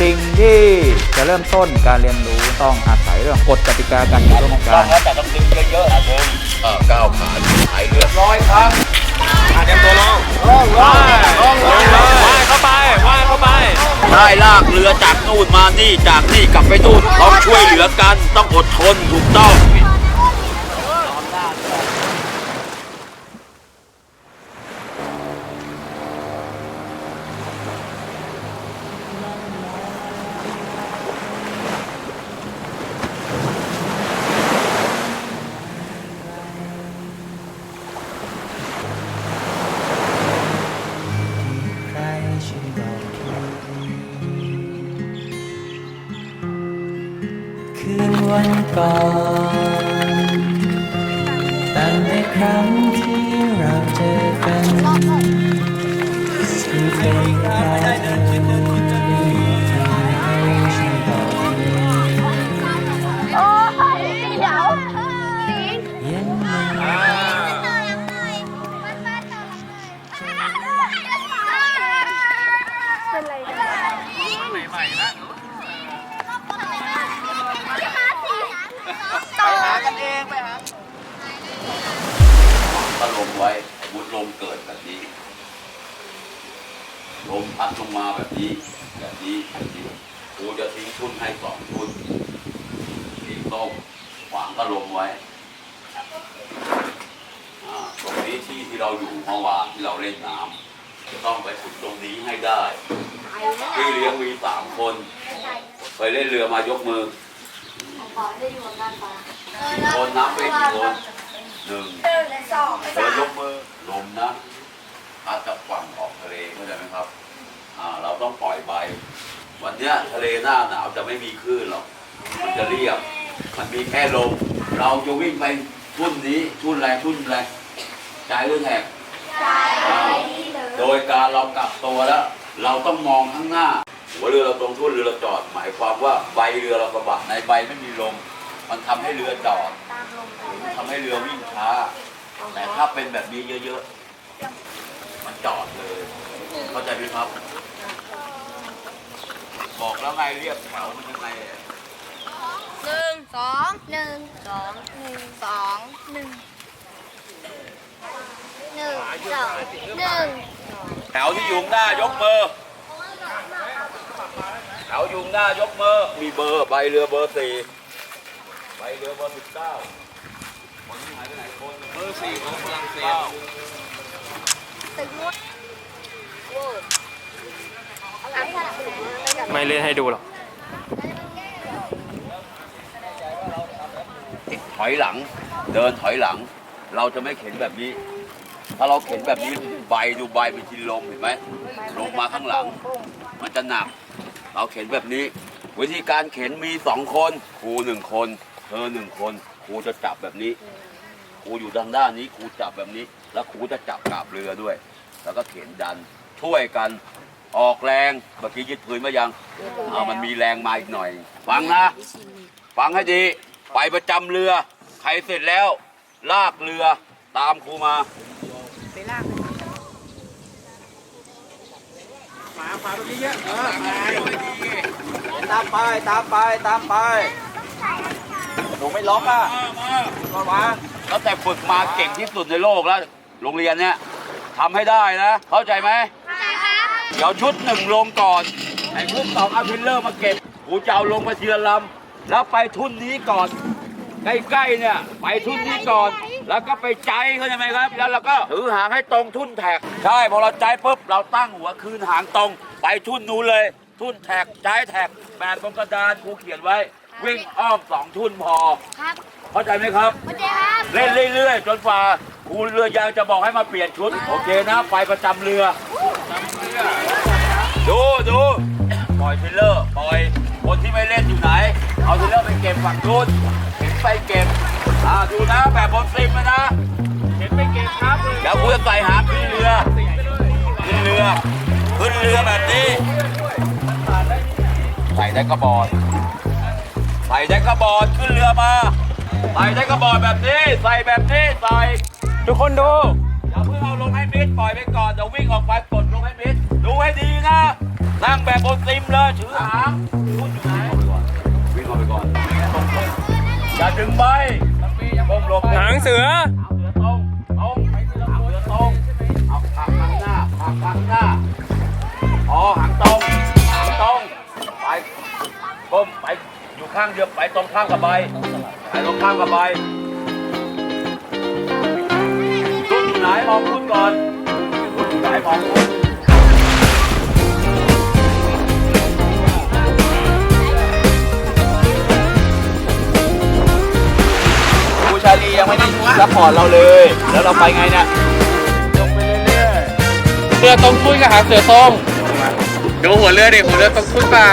สิ่งที่จะเริ่มต้นการเรียนรู้ต้องอาศัยเรื่องกฎกติกาการอยู่ร่วมต้กัองน แล้วแต่ต้องดึงเยอะๆอะดึงเออก้าวขาหายเรือร้อยครั้งอะเตรียมตัวลงลงลงลงลงลยว่ายเข้าไปว่ายเข้าไป ได้ลากเรือจากนู่นมานี่จากนี่กลับไปนู่นต้องช่วยเหลือกันต้องอดทนถูกต้อง คืนวันก่อนตั้งแต่ครั้งที่เราเจอกันคือเป็นใครที่ มพัดลงมาแบบนี้ แบบนี้แบบนี้กูจะทิ้งทุ่นให้สองทุ่นทิ้งต้มขวางก็ลมไว้อ่าตรงนี้ที่ที่เราอยู่เมื่อวานที่เราเล่นน้ำจะต้องไปฝึกตรงนี้ให้ได้พี่เลี้ยงมีสามคน ไปเล่นเรือมายกมือกี่คนนับไปกี่คนหนึ่งเธอยกมือลมนะอาจจะฝั่งออกทะเลเข้าใจไหมครับ อ่าเราต้องปล่อยใบ วันเนี้ยทะเลหน้าหนาวจะไม่มีคลื่นหรอก มันจะเรียบ มันมีแค่ลม เราจะวิ่งไปทุ่นนี้ทุ่นแรงทุ่นแรงใจหรือแหกอ่าโดยการเรากลับตัวแล้ว เราต้องมองข้างหน้าหัวเรือเราตรงทุ่นเรือเราจอด หมายความว่าใบเรือเรากระบะในใบไม่มีลม มันทำให้เรือจอดทำให้เรือวิ่งช้า แต่ถ้าเป็นแบบนี้เยอะๆ มันจอดเลย เข้าใจไหมครับ บอกแล้วไงเรียกแถวมันยังไงอะหนึ่งสองหนึ่งสองหนึ่งสองหนึ่งหนึ่งสองหนึ่งแถวที่อยุงหน้ายกมือแถวอยุงหน้ายกมือมีเบอร์ใบเรือเบอร์สี่ใบเรือเบอร์สิบเก้าคนที่หายไปไหนคนเบอร์สี่ของฝรั่งเศส ตึกนู้นโอ้อะไรขนาดนั้น ไม่เล่นให้ดูหรอกถอยหลัง เดินถอยหลัง เราจะไม่เข็นแบบนี้ ถ้าเราเข็นแบบนี้ใบดูใบเป็นทินลมเห็นไหมลงมาข้างหลัง มันจะหนัก เราเข็นแบบนี้ วิธีการเข็นมีสองคนครูหนึ่งคนเธอหนึ่งคนครูจะจับแบบนี้ครูอยู่ทางด้านนี้ครูจับแบบนี้ แล้วครูจะจับกาบเรือด้วย แล้วก็เข็นดันช่วยกัน ออกแรงเมื่อกี้ยึดพื้นมายังเอามันมีแรงมาอีกหน่อย ฟังนะ ฟังให้ดี ไปประจำเรือ ใครเสร็จแล้ว ลากเรือตามครูมาหมาหมาตรงนี้เยอะเออมาตามไปตามไปตามไปหนูไม่ล็อกอะก็วางตั้งแต่ฝึกมาเก่งที่สุดในโลกแล้ว โรงเรียนเนี้ยทำให้ได้นะ เข้าใจไหม เดี๋ยวชุดหนึ่งลงก่อน ไอ้ชุดสองเอาพิลเลอร์มาเก็บ กูจะเอาลงมาทีละลำ แล้วไปทุ่นนี้ก่อน ใกล้ๆเนี่ย ไปทุ่นนี้ก่อน แล้วก็ไปใจเข้าใจไหมครับ แล้วเราก็ถือหางให้ตรงทุ่นแท็ก ใช่ พอเราใจปุ๊บ เราตั้งหัวคืนหางตรง ไปทุ่นนู้นเลย ทุ่นแท็กใจแท็กแบบบนกระดานครูเขียนไว้ วิ่งอ้อมสองทุ่นพอ ครับ เข้าใจไหมครับโอเคครับ เล่นเรื่อยๆจนฝ่าครูเรือยางจะบอกให้มาเปลี่ยนชุด โอเคนะ ไปประจำเรือ ดูดูปล่อยเทรลเลอร์ปล่อยคนที่ไม่เล่นอยู่ไหน เอาเทรลเลอร์ไปเก็บฝั่งนู้นเข็นไปเก็บอ่าดูนะแบบบนซิมนะนะเข็นไปเก็บครับเดี๋ยวกูจะใส่หาขึ้นเรือขึ้นเรือ ขึ้นเรือแบบนี้ ใส่ได้กระบอกใส่ได้กระบอกขึ้นเรือมา ใส่ได้กระบอกแบบนี้ ใส่แบบนี้ ใส่ ทุกคนดูอย่าเพิ่งเอาลงให้มิดปล่อยไปก่อนเดี๋ยววิ่งออกไปกด ดดูให้ดีนะ นั่งแบบบนซิมเลยถือหางคุณอยู่ไหนวิ่งเข้าไปก่อน อย่าดึงใบก้มหลบหางเสือเอาเสือตรงตรงไปที่เราเสือตรงเอาผักข้างหน้าผักข้างหน้าอ๋อหางตรงหางตรงไปก้มไปอยู่ข้างเดียวไปตรงข้ามกับใบไปตรงข้ามกับใบรุ่นอยู่ไหนมองรุ่นก่อนรุ่นอยู่ไหนมองรุ่น ซัพพอร์ตเราเลย แล้วเราไปไงเนี่ยเสือตรงทุ่นกับหางเสือตรงดูหัวเรือดิหัวเรือตรงทุ่นเปล่า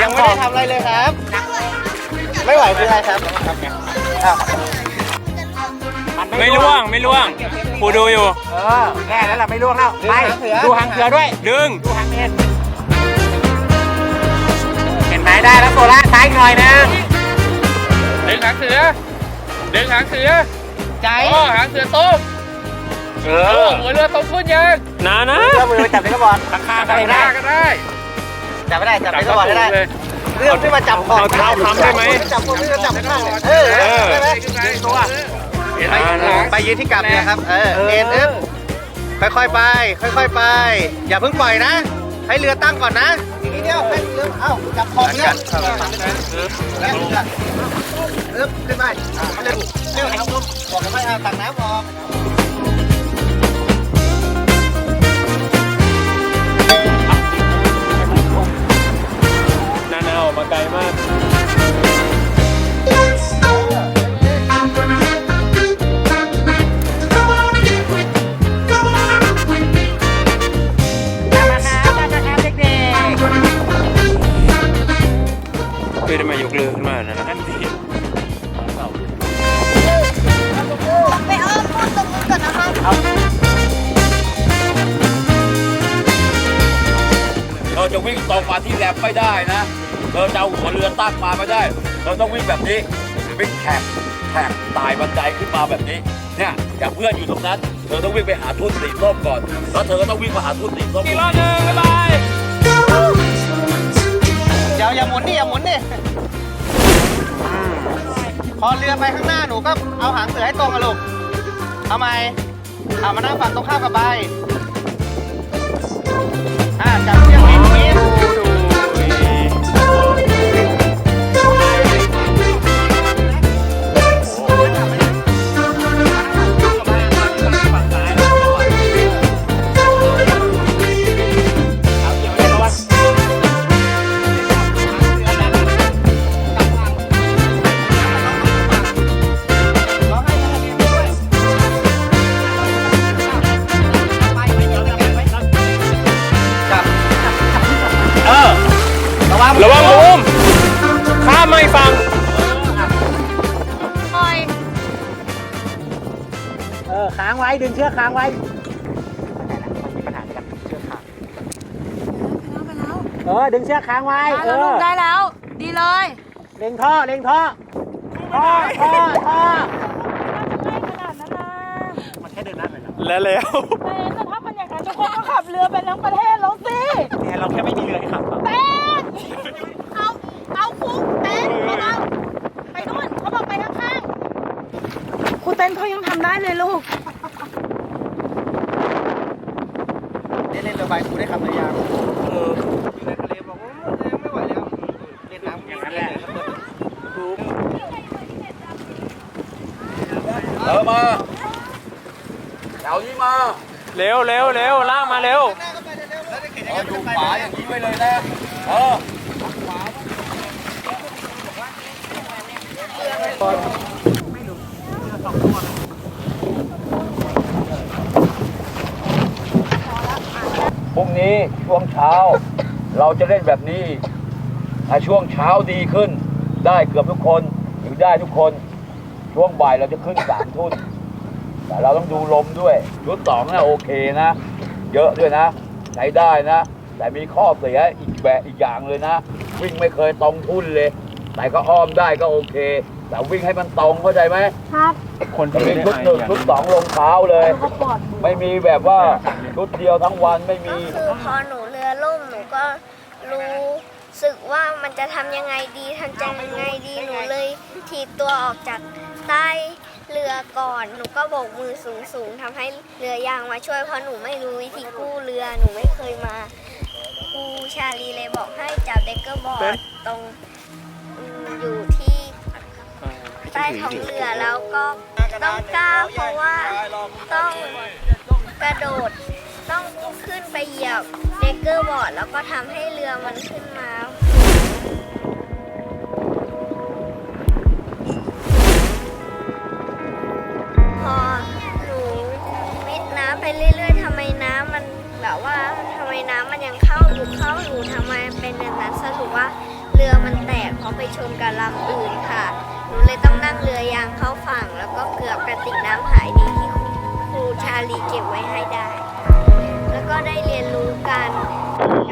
ยังไม่ได้ทำอะไรเลยครับ ไม่ไหวคืออะไรครับอ้าวไม่ล่วงไม่ล่วงครูดูอยู่ เออแน่แล้วล่ะไม่ล่วงแล้วไปดูหางเสือด้วยดึงดูหางเอ็นเห็นไหมได้แล้วโซล่าซ้ายอีกหน่อยนึง ดึงหางเสือ ดึงหางเสือใจอ๋อหางเสือตรงเออหัวเรือตรงทุ่นยังนานะเชื่อมือไปจับในกระบอกข้างๆก็จับได้ได้ก็ได้ จับไม่ได้ จับในกระบอกได้เลยเรื่องที่มาจับของเอาเท้าค้ำได้ไหมจับคนที่จะจับข้างๆเออได้ไหมยืนตัวอ่านะไปยืนที่กลับเนี่ยครับ เออเอ็นอึ๊บค่อยๆไป ค่อยๆไป อย่าเพิ่งปล่อยนะ ให้เรือตั้งก่อนนะอีกนิดเดียวให้เรือเอ้าจับขอบเนี่ยแล้วเรื ออึ๊บขึ้นไปอ่าเร็วเร็วเอาลมบอกกันไปอ่าตักน้ำออกนานาออกมาไกลมาก จะเอาหัวเรือตั้งมาไม่ได้ เราต้องวิ่งแบบนี้วิ่งแท็กแท็กไต่บันไดขึ้นมาแบบนี้เนี่ยอย่างเพื่อนอยู่ตรงนั้น เธอต้องวิ่งไปหาทุ่นสีส้มก่อนแล้วเธอก็ต้องวิ่งมาหาทุ่นสีส้มอีกรอบหนึงบ๊ายบายเดี๋ยวอย่าหมุนดิอย่าหมุนดิพอเรือไปข้างหน้าหนูก็เอาหางเสือให้ตรงอะลูกเอาไหมเอามานั่งฝั่งตรงข้ามกับใบ อกค้างไว้มีปัญหากันเชือกค้างเออดึงเชือกค้างไว้เอแล้วลูอกได้แล้ว ดีเลยเล็งท่อเล็งท่อท่อท่อท่อมันแค่เดินหน้าเลยนะและแล้วแต่ถ้ามันอย่างนั้นทุกคนก็ขับเรือไปทั้งประเทศแล้วสิเนี่ยเราแค่ไม่มีเรือให้ขับเต้นเอาเอาคุกเต้นเบาๆไปนู่นเขาบอกไปข้างๆครูเต้นเขายังทำได้เลยลูกเล่ นเล่นเรือใบกูได้ขับเรือยางเอออยู่ในทะเลบอกว่าไม่ไหวแล้วเล่นน้ำอย่างนั้นแหละเออมาแถวนี้มาเร็วเร็วเร็วลากมาเร็วเออดูขวาอย่างนี้ไว้เลยนะเออพรุ่งุ่งนี้ช่วงเช้า เราจะเล่นแบบนี้ถ้าช่วงเช้าดีขึ้น ได้เกือบทุกคนอยู่ได้ทุกคน ช่วงบ่ายเราจะขึ้นสามทุ่นแต่เราต้องดูลมด้วย ชุดสองนะโอเคนะ เยอะด้วยนะใช้ได้นะ แต่มีข้อเสียอีกแบบอีกอย่างเลยนะ วิ่งไม่เคยตรงทุ่นเลย แต่ก็อ้อมได้ก็โอเค แต่วิ่งให้มันตรงเข้าใจไหมครับคนที่มีไม่ชุดได้หนึ่งชุดสองลงเท้าเลย ก็ปลอดไม่มีแบบว่าชุดเดียวทั้งวันไม่มีก็คือพอหนูเรือล่มหนูก็รู้สึกว่ามันจะทำยังไงดีทำจะยังไงดีหนูเลยถีบตัวออกจากใต้เรือก่อนหนูก็โบกมือสูงสูงๆทำให้เรือยางมาช่วยเพราะหนูไม่รู้วิธีกู้เรือหนูไม่เคยมาครูชาลีเลยบอกให้จับเด็กเกอร์บอร์ดตรงอืมอยู่ที่ใต้ท้องเรือแล้วก็ต้องกล้าเพราะว่าต้องกระโดดต้องขึ้นไปเหยียบเดกเกอร์บอร์ดแล้วก็ทำให้เรือมันขึ้นมาพอหนูวิดน้ำไปเรื่อยๆทำไมน้ำมันแบบว่าทำไมน้ำมันยังเข้าอยู่เข้าอยู่ทำไมเป็นอย่างนั้นสรุปว่าเรือมันแตกเพราะไปชนกับลำอื่นค่ะ หนูเลยต้องนั่งเรือยางเข้าฝั่ง แล้วก็เกือบกระติกน้ำหายดีที่ครูชาลีเก็บไว้ให้ได้ แล้วก็ได้เรียนรู้การ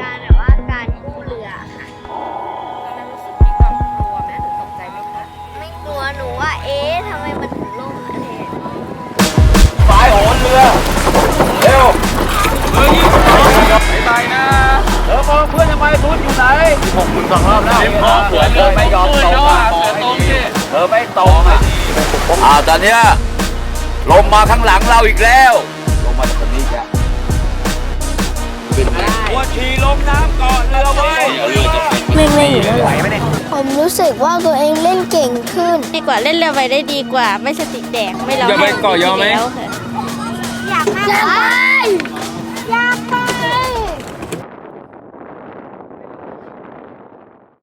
การแบบว่าการกู้เรือค่ะตอนนั้นรู้สึกมีความกลัวไหมหรือตกใจไหมคะไม่กลัวหนูว่าเอ๊ะทำไมมันถึงล่มอะไรอย่างเงี้ยสายโหนเรือ เร็วไปไปนะเธอมองเพื่อนทำไมทุนอยู่ไหนผมคุณสองรอบแล้วเต็มพร้อเสือเรือไม่ยอมตกออะ เสือตรงสิเธอไม่ตกอะอ่าตอนเนี้ยลมมาข้างหลังเราอีกแล้วลงมาจากตรงนี้แกหัวฉีลงน้ำก่อนเรือไว้ไม่ไม่อยู่ไหวไหมเนี่ยผมรู้สึกว่าตัวเองเล่นเก่งขึ้น ดีกว่าเล่นเรือใบได้ดีกว่า ไม่สติแดกไม่ร้องอย่าไปเกาะยอมไหมอยากไปอยากไป